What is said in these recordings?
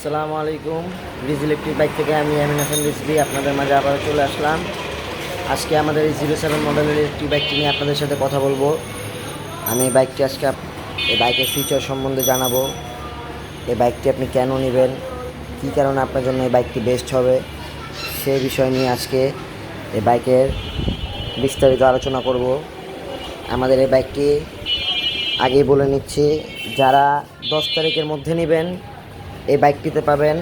আসসালামু আলাইকুম। Bridge electric bike থেকে আমি আমিন হাসান রিজবি আপনাদের মাঝে আবার চলে আসলাম। আজকে আমাদের এই জিরো সেভেন মডেলের একটি বাইকটি নিয়ে আপনাদের সাথে কথা বলব। আমি এই বাইকটি আজকে এই বাইকের ফিচার সম্বন্ধে জানাব। এই বাইকটি আপনি কেন নেবেন? কী কারণে আপনার জন্য এই বাইকটি বেস্ট হবে? সে বিষয় নিয়ে আজকে এই বাইকের বিস্তারিত আলোচনা করব। আমাদের এই বাইকটি আগেই বলে নিচ্ছি, যারা দশ তারিখের মধ্যে নেবেন এই বাইকটিতে পাবেন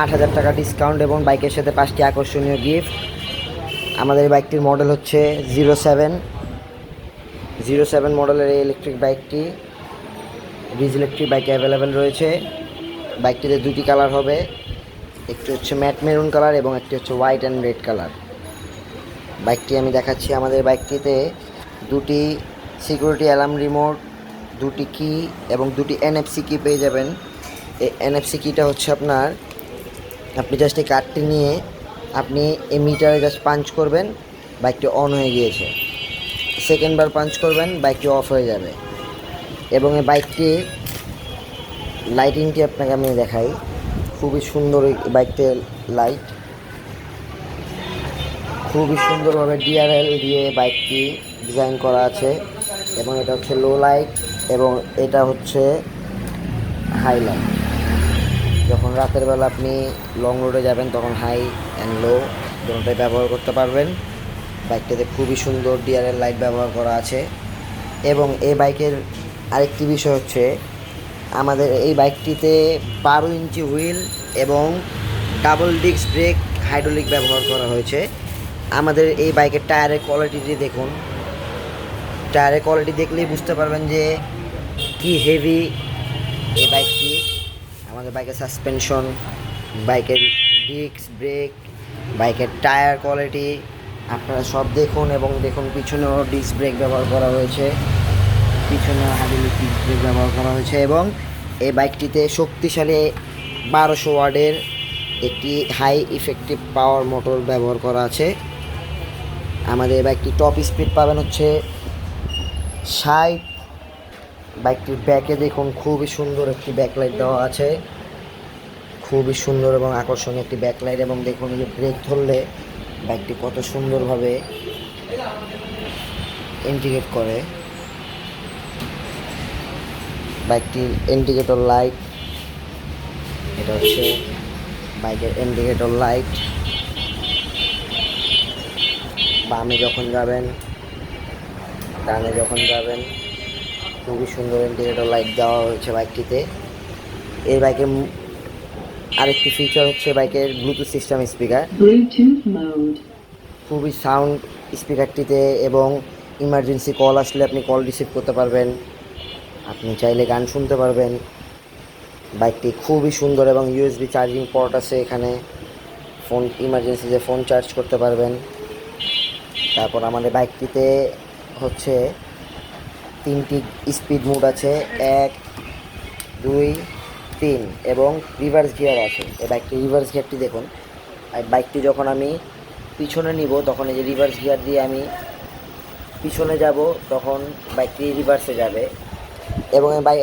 আট হাজার টাকা ডিসকাউন্ট এবং বাইকের সাথে পাঁচটি আকর্ষণীয় গিফট আমাদের এই বাইকটির মডেল হচ্ছে জিরো সেভেন জিরো সেভেন মডেলের এই ইলেকট্রিক বাইকটি ব্রিজ ইলেকট্রিক বাইকে অ্যাভেলেবেল রয়েছে। বাইকটিতে দুটি কালার হবে, একটি হচ্ছে ম্যাট মেরুন কালার এবং একটি হচ্ছে হোয়াইট অ্যান্ড রেড কালার বাইকটি আমি দেখাচ্ছি আমাদের বাইকটিতে। দুটি সিকিউরিটি অ্যালার্ম রিমোট দুটি কি এবং দুটি এনএফসি কি পেয়ে যাবেন। এই এনএফসি কিটা হচ্ছে আপনার, আপনি জাস্ট এই কার্ডটি নিয়ে আপনি এই মিটারে জাস্ট পাঞ্চ করবেন বাইকটি অন হয়ে গিয়েছে। সেকেন্ডবার পাঞ্চ করবেন বাইকটি অফ হয়ে যাবে। এবং এই বাইকটি লাইটিংটি আপনাকে আমি দেখাই। খুবই সুন্দর এই বাইকটির লাইট খুবই সুন্দরভাবে ডিআরএল দিয়ে বাইকটি ডিজাইন করা আছে। এবং এটা হচ্ছে লো লাইট এবং এটা হচ্ছে হাই লাইট যখন রাতের বেলা আপনি লং রোডে যাবেন, তখন হাই অ্যান্ড লো দুটোটাই ব্যবহার করতে পারবেন। বাইকটাতে খুবই সুন্দর ডিআরএল লাইট ব্যবহার করা আছে। এবং এই বাইকের আরেকটি বিষয় হচ্ছে, আমাদের এই বাইকটিতে বারো ইঞ্চি হুইল এবং ডাবল ডিস্ক ব্রেক হাইড্রোলিক ব্যবহার করা হয়েছে। আমাদের এই বাইকের টায়ারের কোয়ালিটিটি দেখুন। টায়ারের কোয়ালিটি দেখলেই বুঝতে পারবেন যে কি হেভি এই বাইকটি আমাদের বাইকের সাসপেনশন বাইকের ডিস্ক ব্রেক বাইকের টায়ার কোয়ালিটি আপনারা সব দেখুন এবং দেখুন পিছনেও ডিস্ক ব্রেক ব্যবহার করা হয়েছে। পিছনেও হাইড্রোলিক ডিস্ক ব্রেক ব্যবহার করা হয়েছে এবং এই বাইকটিতে শক্তিশালী বারোশো ওয়ার্ডের একটি হাই ইফেক্টিভ পাওয়ার মোটর ব্যবহার করা আছে। আমাদের এই বাইকটি টপ স্পিড পাবেন হচ্ছে ষাট বাইকটির ব্যাকে দেখুন, খুবই সুন্দর একটি ব্যাকলাইট দেওয়া আছে। খুবই সুন্দর এবং আকর্ষণীয় একটি ব্যাকলাইট এবং দেখুন যে ব্রেক ধরলে বাইকটি কত সুন্দরভাবে ইন্ডিকেট করে। বাইকটির ইন্ডিকেটর লাইট এটা হচ্ছে বাইকের ইন্ডিকেটর লাইট বামে যখন যাবেন, ডানে যখন যাবেন খুবই সুন্দর ইন্ডিকেটর লাইট দেওয়া হয়েছে বাইকটিতে এই বাইকের আরেকটি ফিচার হচ্ছে বাইকের ব্লুটুথ সিস্টেম স্পিকার খুবই সাউন্ড স্পিকারটিতে এবং ইমার্জেন্সি কল আসলে আপনি কল রিসিভ করতে পারবেন। আপনি চাইলে গান শুনতে পারবেন। বাইকটি খুবই সুন্দর এবং ইউএসবি চার্জিং পোর্ট আছে এখানে। ফোন ইমার্জেন্সিতে ফোন চার্জ করতে পারবেন। তারপর আমাদের বাইকটিতে হচ্ছে তিনটি স্পিড মোড আছে। এক, দুই, তিন এবং রিভার্স গিয়ার আছে। এই বাইকটি রিভার্স গিয়ারটি দেখুন। বাইকটি যখন আমি পিছনে নিব, তখন এই যে রিভার্স গিয়ার দিয়ে আমি পিছনে যাব, তখন বাইকটি রিভার্সে যাবে। এবং এই বাইক